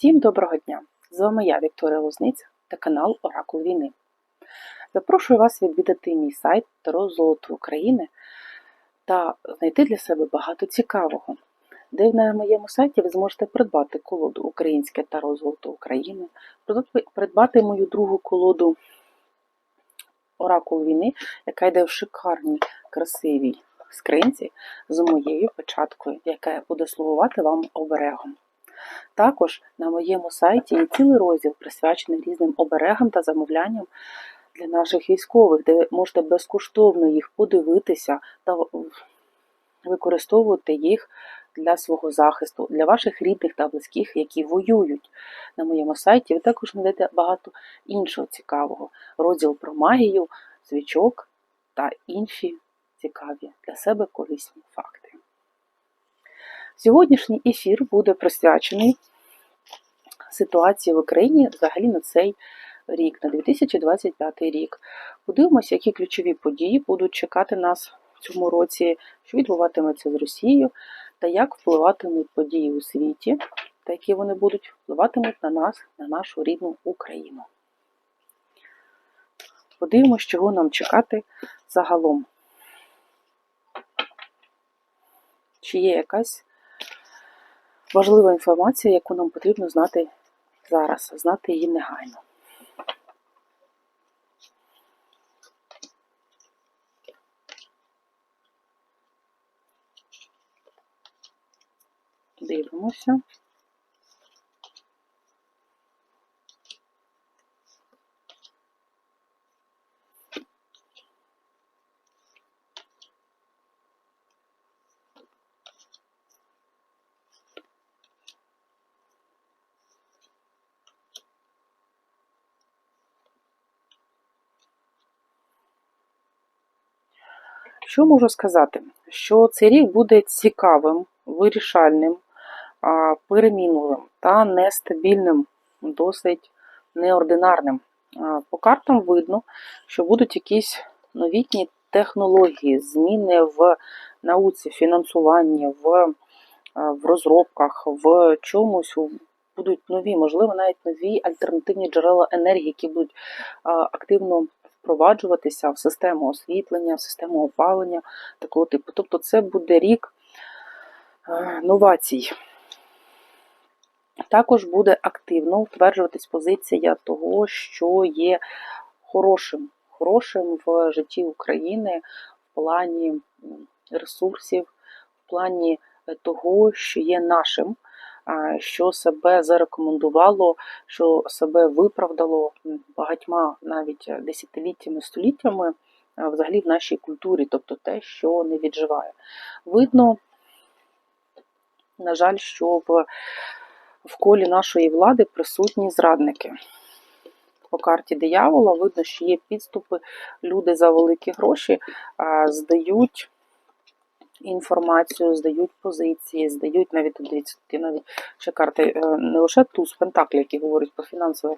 Всім доброго дня! З вами я, Вікторія Лозниця та канал Оракул Війни. Запрошую вас відвідати мій сайт Таро Золото України та знайти для себе багато цікавого, де на моєму сайті ви зможете придбати колоду Українське Таро Золото України, придбати мою другу колоду Оракул Війни, яка йде в шикарній, красивій скринці з моєю печаткою, яка буде слугувати вам оберегом. Також на моєму сайті є цілий розділ присвячений різним оберегам та замовлянням для наших військових, де ви можете безкоштовно їх подивитися та використовувати їх для свого захисту, для ваших рідних та близьких, які воюють. На моєму сайті ви також знайдете багато іншого цікавого. Розділ про магію, свічок та інші цікаві для себе корисні факти. Сьогоднішній ефір буде присвячений ситуації в Україні взагалі на цей рік, на 2025 рік. Подивимося, які ключові події будуть чекати нас в цьому році, що відбуватиметься з Росією, та як впливатимуть події у світі, та які вони будуть впливатимуть на нас, на нашу рідну Україну. Подивимось, чого нам чекати загалом. Чи є якась важлива інформація, яку нам потрібно знати зараз, знати її негайно. Дивимося. Що можу сказати? Що цей рік буде цікавим, вирішальним, перемінливим та нестабільним, досить неординарним. По картам видно, що будуть якісь новітні технології, зміни в науці, фінансуванні, в в розробках, в чомусь будуть нові, можливо, навіть нові альтернативні джерела енергії, які будуть активно впроваджуватися в систему освітлення, в систему опалення такого типу. Тобто це буде рік е, новацій. Також буде активно утверджуватись позиція того, що є хорошим, хорошим в житті України в плані ресурсів, в плані того, що є нашим що себе зарекомендувало, що себе виправдало багатьма навіть десятиліттями, століттями взагалі в нашій культурі, тобто те, що не відживає. Видно, на жаль, що в, в колі нашої влади присутні зрадники. По карті диявола видно, що є підступи, люди за великі гроші здають інформацію, здають позиції, здають навіть дивіться, навіть ще карти е, не лише туз Пентаклі, які говорять про фінансовий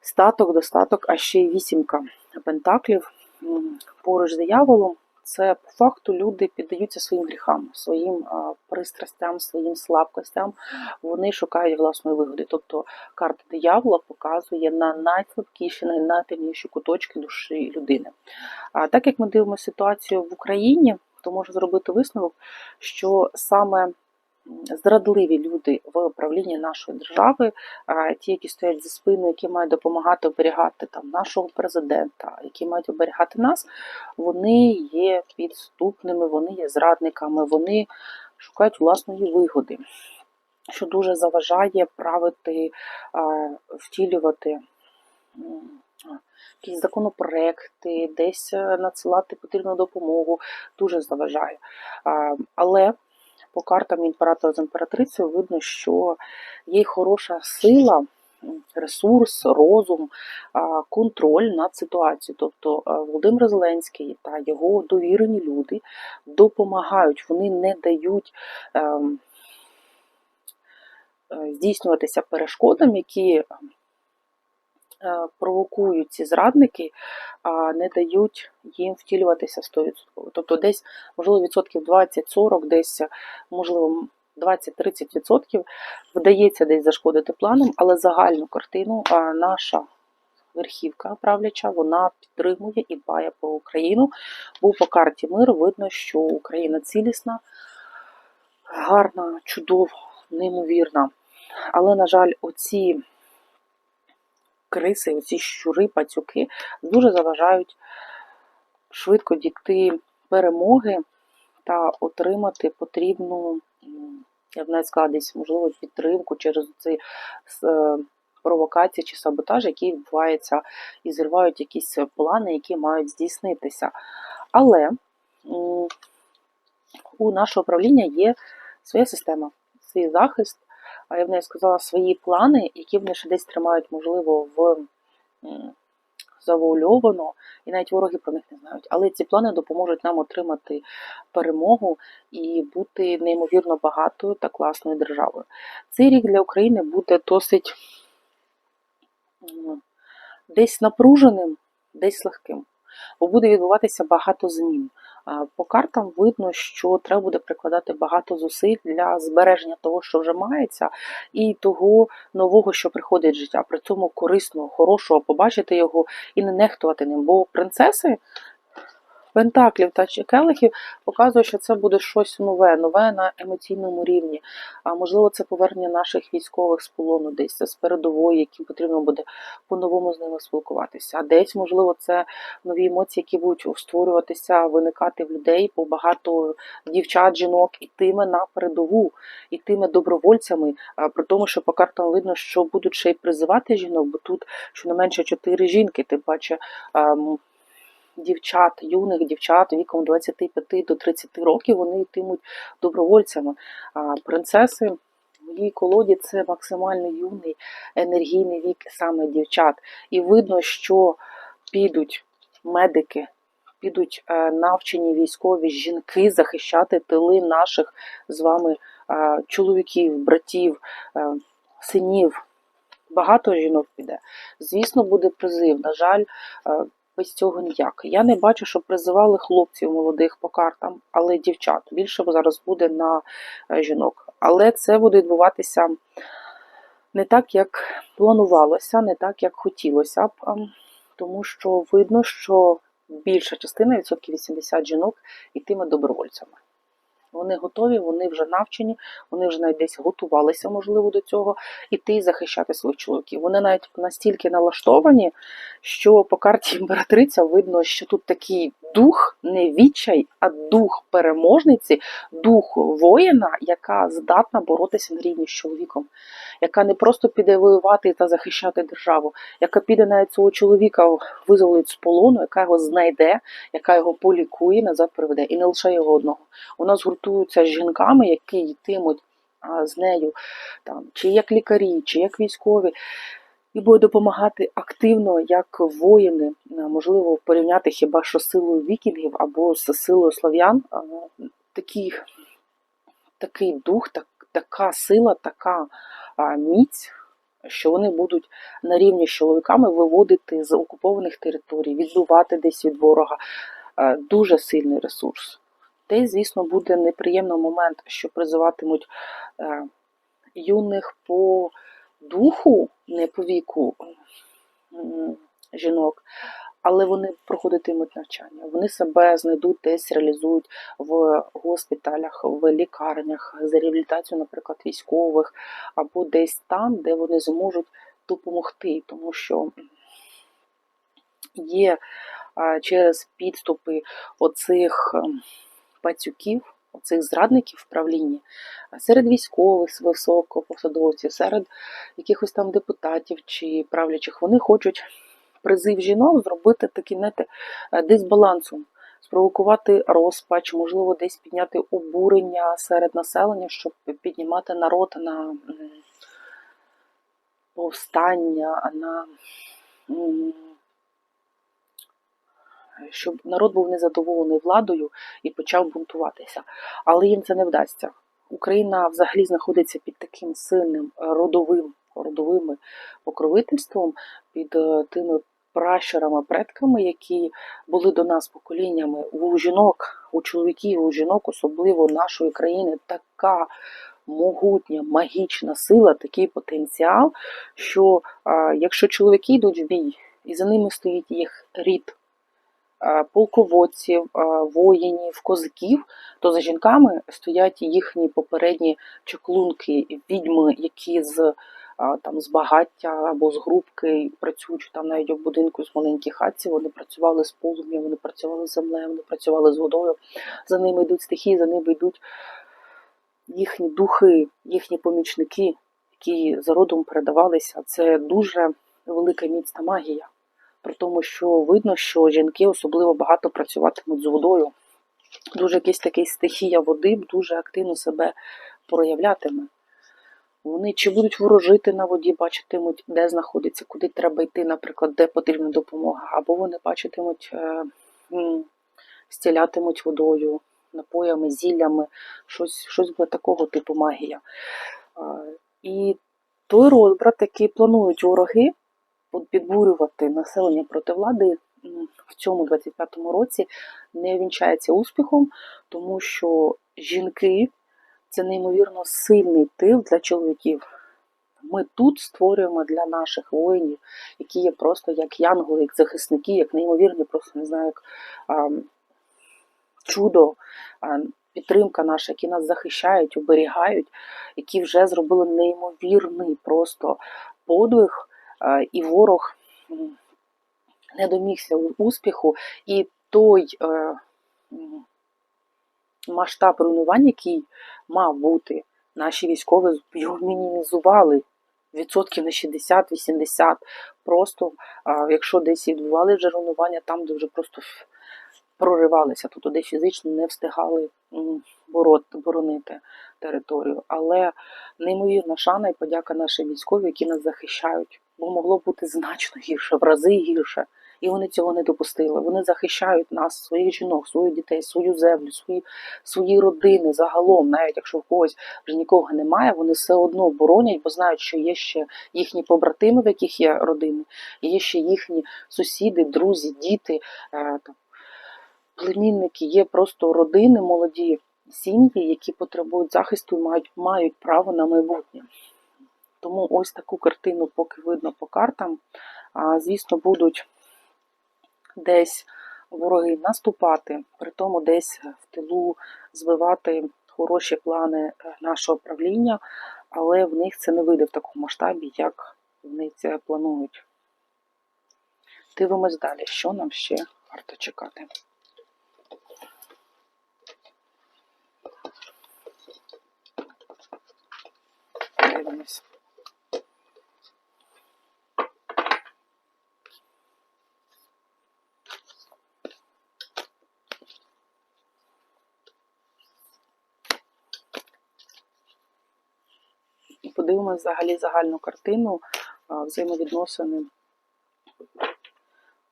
статок, достаток, а ще й вісімка пентаклів поруч з дияволом. Це по факту люди піддаються своїм гріхам, своїм пристрастям, своїм слабкостям. Вони шукають власної вигоди. Тобто карта диявола показує на найслабкіші, на куточки душі людини. А так як ми дивимося ситуацію в Україні, то може зробити висновок, що саме зрадливі люди в управлінні нашої держави, ті, які стоять за спиною, які мають допомагати оберігати там нашого президента, які мають оберігати нас, вони є підступними, вони є зрадниками, вони шукають власної вигоди. Що дуже заважає правити, втілювати якісь законопроекти, десь е, надсилати потрібну допомогу, дуже заважає. Але по картам імператора з імператрицею видно, що є хороша сила. Ресурс, розум, контроль над ситуацією. Тобто Володимир Зеленський та його довірені люди допомагають, вони не дають ем, е, здійснюватися перешкодам, які Е, провокують ці зрадники, а не дають їм втілюватися 100%. Тобто десь, можливо, відсотків 20-40, десь, можливо, 20-30% вдається десь зашкодити планом, але загальну картину наша верхівка правляча, вона підтримує і дбає про Україну. Бо по карті мир видно, що Україна цілісна, гарна, чудова, неймовірна. Але, на жаль, оці криси, оці щури, пацюки дуже заважають швидко дійти перемоги та отримати потрібну, я б навіть сказала, десь, можливо, підтримку через ці е, провокації чи саботаж, які відбуваються і зривають якісь плани, які мають здійснитися. Але у нашого управління є своя система, свій захист, я б навіть сказала, свої плани, які вони ще десь тримають, можливо, в завуальовано, і навіть вороги про них не знають. Але ці плани допоможуть нам отримати перемогу і бути неймовірно багатою та класною державою. Цей рік для України буде досить десь напруженим, десь легким, бо буде відбуватися багато змін. По картам видно, що треба буде прикладати багато зусиль для збереження того, що вже мається, і того нового, що приходить в життя. При цьому корисного, хорошого, побачити його і не нехтувати ним. Бо принцеси Пентаклів та Келихів показує, що це буде щось нове, нове на емоційному рівні. А можливо, це повернення наших військових з полону, десь з передової, яким потрібно буде по-новому з ними спілкуватися. А десь, можливо, це нові емоції, які будуть створюватися, виникати в людей, бо багато дівчат, жінок ітиме на передову, ітиме добровольцями. При тому, що по картам видно, що будуть ще й призивати жінок, бо тут щонайменше чотири жінки, тим паче. Дівчат, юних дівчат віком 25 до 30 років, вони йтимуть добровольцями. Принцеси в моїй колоді це максимально юний енергійний вік саме дівчат. І видно, що підуть медики, підуть е, навчені військові жінки захищати тили наших з вами е, чоловіків, братів, е, синів. Багато жінок піде. Звісно, буде призив. На жаль, без цього ніяк. Я не бачу, щоб призивали хлопців молодих по картам, але дівчат. Більше зараз буде на е, жінок. Але це буде відбуватися не так, як планувалося, не так, як хотілося б, тому що видно, що більша частина, відсотків 80 жінок, йтиме добровольцями. Вони готові, вони вже навчені, вони вже навіть десь готувалися, можливо, до цього, іти і захищати своїх чоловіків. Вони навіть настільки налаштовані, що по карті імператриця видно, що тут такий дух не відчай, а дух переможниці, дух воїна, яка здатна боротися на рівні з чоловіком, яка не просто піде воювати та захищати державу, яка піде навіть свого чоловіка визволить з полону, яка його знайде, яка його полікує, назад приведе, і не лише його одного. У нас гуртуються з жінками, які йтимуть з нею, там, чи як лікарі, чи як військові, і буде допомагати активно, як воїни, можливо, порівняти хіба що силою вікінгів або з силою слов'ян. Такий, такий дух, так, така сила, така міць. Що вони будуть на рівні з чоловіками виводити з окупованих територій, відбивати десь від ворога. Дуже сильний ресурс. Десь, звісно, буде неприємний момент, що призиватимуть е, юних по духу, не по віку жінок, але вони проходитимуть навчання. Вони себе знайдуть десь, реалізують в госпіталях, в лікарнях, за реабілітацію, наприклад, військових, або десь там, де вони зможуть допомогти, тому що є через підступи оцих ем, пацюків, оцих зрадників в правлінні, серед військових високопосадовців, серед якихось там депутатів чи правлячих, вони хочуть призив жінок зробити таким, знаєте, е, дисбалансом, спровокувати розпач, можливо, десь підняти обурення серед населення, щоб піднімати народ на повстання, на щоб народ був незадоволений владою і почав бунтуватися. Але їм це не вдасться. Україна взагалі знаходиться під таким сильним родовим, родовим покровительством, під е, тими пращурами, предками, які були до нас поколіннями. У жінок, у чоловіків, у жінок, особливо нашої країни, така могутня, магічна сила, такий потенціал, що якщо чоловіки йдуть в бій, і за ними стоїть їх рід полководців, воїнів, козаків, то за жінками стоять їхні попередні чаклунки, відьми, які з там з багаття або з грубки працюючи там навіть в будинку з маленькій хатці, вони працювали з полум'ям, вони працювали з землею, вони працювали з водою. За ними йдуть стихії, за ними йдуть їхні духи, їхні помічники, які за родом передавалися. Це дуже велика міцна магія. При тому, що видно, що жінки особливо багато працюватимуть з водою. Дуже якийсь такий стихія води дуже активно себе проявлятиме. Вони чи будуть ворожити на воді, бачитимуть, де знаходиться, куди треба йти, наприклад, де потрібна допомога, або вони бачитимуть, е, стілятимуть водою, напоями, зіллями, щось, щось буде такого типу магія. І той розбрат, який планують вороги, підбурювати населення проти влади в цьому 25-му році не вінчається успіхом, тому що жінки це неймовірно сильний тил для чоловіків. Ми тут створюємо для наших воїнів, які є просто як янголи, як захисники, як неймовірні, просто не знаю, як а, чудо, а, підтримка наша, які нас захищають, оберігають, які вже зробили неймовірний просто подвиг, і ворог не домігся успіху, і той е, масштаб руйнувань, який мав бути, наші військові його мінімізували відсотків на 60-80. Просто якщо десь відбували вже руйнування, там, де вже просто проривалися, тобто де фізично не встигали боронити територію. Але неймовірна шана і подяка нашим військовим, які нас захищають, бо могло бути значно гірше, в рази гірше. І вони цього не допустили. Вони захищають нас, своїх жінок, своїх дітей, свою землю, свої, свої родини загалом, навіть якщо в когось вже нікого немає, вони все одно боронять, бо знають, що є ще їхні побратими, в яких є родини, і є ще їхні сусіди, друзі, діти, е, там, племінники, є просто родини, молоді сім'ї, які потребують захисту і мають, мають право на майбутнє. Тому ось таку картину поки видно по картам. Звісно, будуть десь вороги наступати, при тому десь в тилу збивати хороші плани е, нашого правління, але в них це не вийде в такому масштабі, як вони це планують. Дивимось далі, що нам ще варто чекати. Дивимось. Подивимося взагалі загальну картину а, взаємовідносини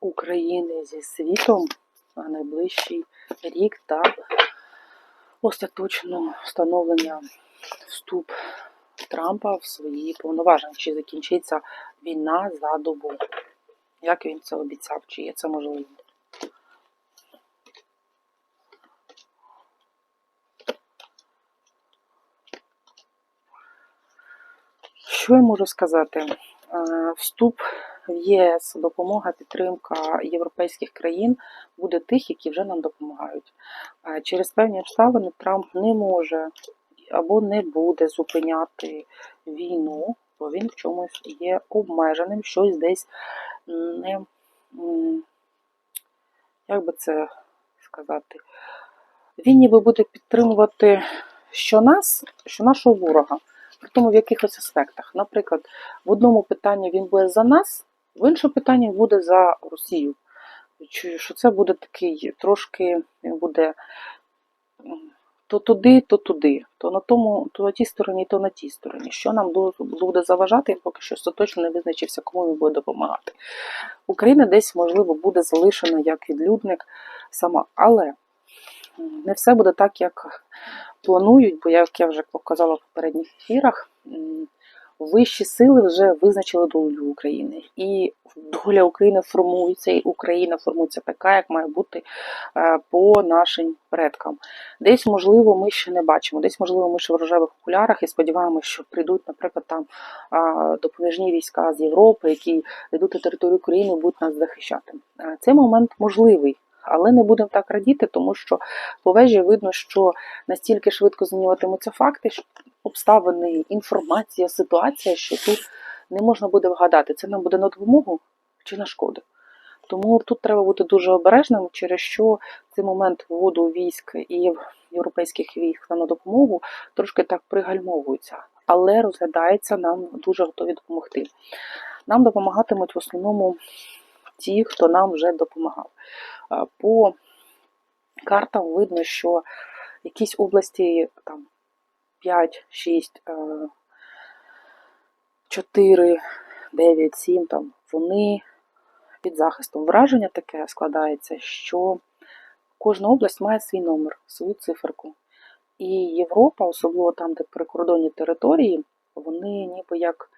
України зі світом на найближчий рік та остаточно встановлення вступ Трампа в свої повноваження, чи закінчиться війна за добу. Як він це обіцяв, чи є це можливо? Що я можу сказати? Е, Вступ в ЄС, допомога, підтримка європейських країн буде тих, які вже нам допомагають. Е, Через певні обставини Трамп не може або не буде зупиняти війну, бо він в чомусь є обмеженим, щось десь не, як би це сказати, він ніби буде підтримувати що нас, що нашого ворога. Тому в якихось аспектах. Наприклад, в одному питанні він буде за нас, в іншому питанні буде за Росію. Що це буде такий трошки, буде то туди, то туди, то на тому, то на тій стороні, то на тій стороні. Що нам буде заважати, він поки що остаточно не визначився, кому він буде допомагати. Україна десь, можливо, буде залишена як відлюдник сама, але не все буде так, як планують, бо як я вже показала в попередніх ефірах, вищі сили вже визначили долю України. І доля України формується, і Україна формується така, як має бути е, по нашим предкам. Десь, можливо, ми ще не бачимо, десь, можливо, ми ще в рожевих окулярах і сподіваємося, що прийдуть, наприклад, там допоміжні війська з Європи, які йдуть на територію України і будуть нас захищати. Е, Цей момент можливий. Але не будемо так радіти, тому що по вежі видно, що настільки швидко змінюватимуться факти, обставини, інформація, ситуація, що тут не можна буде вгадати, це нам буде на допомогу чи на шкоду. Тому тут треба бути дуже обережним, через що цей момент вводу військ і європейських військ на допомогу трошки так пригальмовується, але розглядається, нам дуже готові допомогти. Нам допомагатимуть в основному ті, хто нам вже допомагав. По картам видно, що якісь області там 5, 6, 4, 9, 7, там вони під захистом. Враження таке складається, що кожна область має свій номер, свою циферку. І Європа, особливо там, де прикордонні території, вони ніби як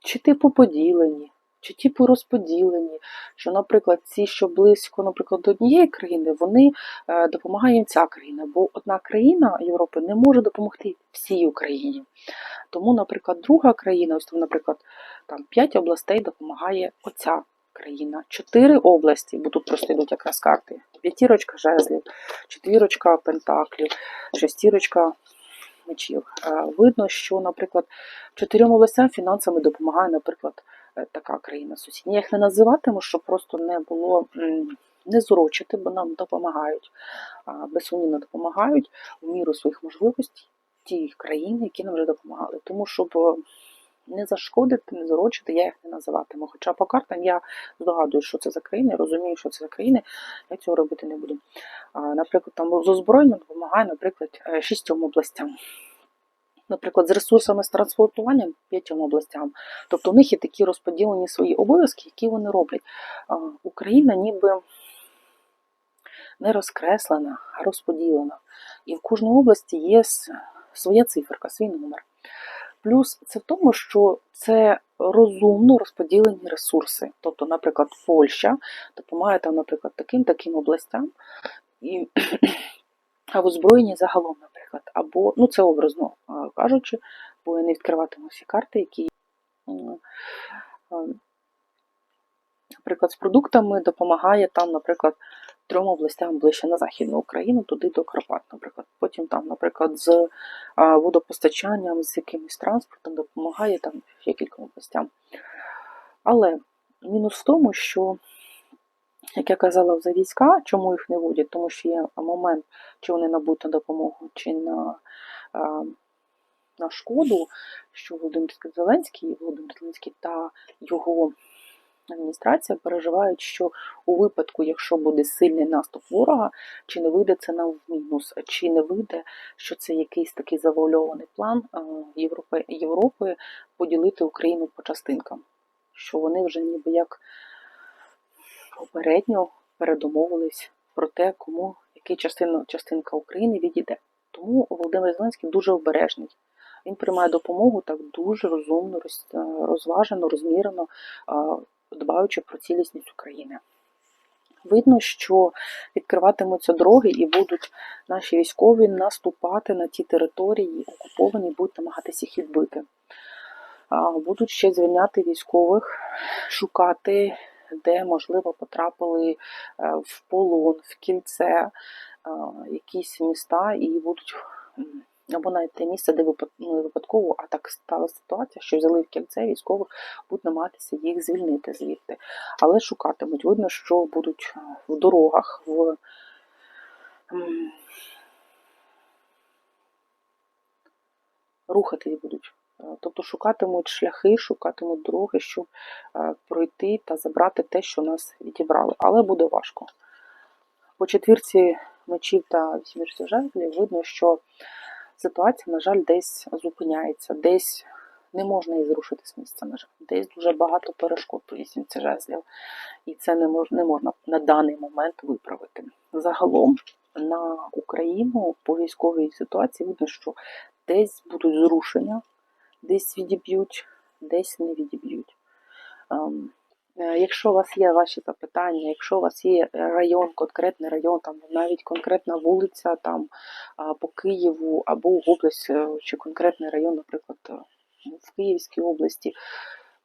чи типу поділені, чи типу розподілені. Що, наприклад, ці, що близько, наприклад, до однієї країни, вони е, допомагає ця країна, бо одна країна Європи не може допомогти всій Україні. Тому, наприклад, друга країна, ось, там, наприклад, там 5 областей допомагає оця країна. Чотири області, бо тут просто йдуть якраз карти. П'ятірочка жезлів, четвірочка пентаклів, шестірочка. Е, Видно, що, наприклад, чотирьом областям фінансами допомагає, наприклад, така країна сусідня. Я їх не називатиму, щоб просто не було не зурочити, бо нам допомагають, безсумнівно допомагають в міру своїх можливостей ті країни, які нам вже допомагали. Тому щоб е, не зашкодити, не зурочити, я їх не називатиму. Хоча по картам я здогадую, що це за країни, розумію, що це за країни, я цього робити не буду. Наприклад, там з озброєнням допомагає, наприклад, е, шістьом областям. Наприклад, з ресурсами з транспортуванням п'ятьом областям. Тобто у них є такі розподілені свої обов'язки, які вони роблять. Україна ніби не розкреслена, а розподілена. І в кожній області є своя циферка, свій номер. Плюс це в тому, що це розумно розподілені ресурси. Тобто, наприклад, Польща допомагає там, наприклад, таким таким областям, і, а в озброєнні загалом, наприклад, або ну це образно кажучи, бо я не відкриватиму всі карти, які. Наприклад, з продуктами допомагає там, наприклад, трьом областям ближче на Західну Україну, туди до Карпат, наприклад. Потім там, наприклад, з водопостачанням, з якимось транспортом допомагає там ще кільком областям. Але мінус в тому, що, як я казала, за війська, чому їх не водять? Тому що є момент, чи вони набуть на допомогу, чи на, а, на шкоду, що Володимир Зеленський, Володимир Зеленський та його адміністрація переживають, що у випадку, якщо буде сильний наступ ворога, чи не вийде це нам в мінус, чи не вийде, що це якийсь такий завуальований план е, Європи, Європи поділити Україну по частинкам, що вони вже ніби як попередньо передомовились про те, кому яка частина, частинка України відійде. Тому Володимир Зеленський дуже обережний. Він приймає допомогу так дуже розумно, роз- е, розважено, розмірено, е, дбаючи про цілісність України. Видно, що відкриватимуться дороги і будуть наші військові наступати на ті території, окуповані, будуть намагатися їх відбити. Будуть ще звільняти військових, шукати, де, можливо, потрапили е, в полон, в кільце, е, якісь міста, і будуть або навіть те місце, де ну, випадково, а так стала ситуація, що взяли в кільце військових, будуть намагатися їх звільнити звідти. Але шукатимуть. Видно, що будуть е, в дорогах, в рухатись будуть. Тобто шукатимуть шляхи, шукатимуть дороги, щоб е, пройти та забрати те, що нас відібрали. Але буде важко. По четвірці мечів та вісімірці жезлів видно, що ситуація, на жаль, десь зупиняється, десь не можна її зрушити з місця, на жаль. Десь дуже багато перешкод у вісімці жезлів, і це не можна, не можна на даний момент виправити. Загалом на Україну по військовій ситуації видно, що десь будуть зрушення, десь відіб'ють, десь не відіб'ють. Ем, е, Якщо у вас є ваші запитання, якщо у вас є район, конкретний район, там навіть конкретна вулиця там по Києву або область, е, чи конкретний район, наприклад, е, в Київській області,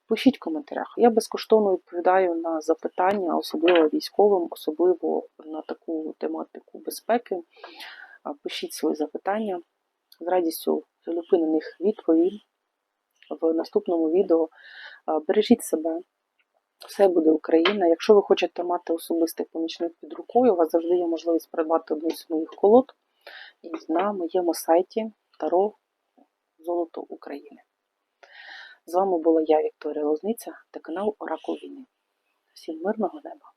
пишіть в коментарях. Я безкоштовно відповідаю на запитання, особливо військовим, особливо на таку тематику безпеки. Пишіть свої запитання. З радістю залюбки на них відповім в наступному відео. Бережіть себе. Все буде Україна. Якщо ви хочете мати особистий помічник під рукою, у вас завжди є можливість придбати одну з моїх колод і на моєму сайті Таро Золото України. З вами була я, Вікторія Лозниця та канал Оракул Війни. Всім мирного неба!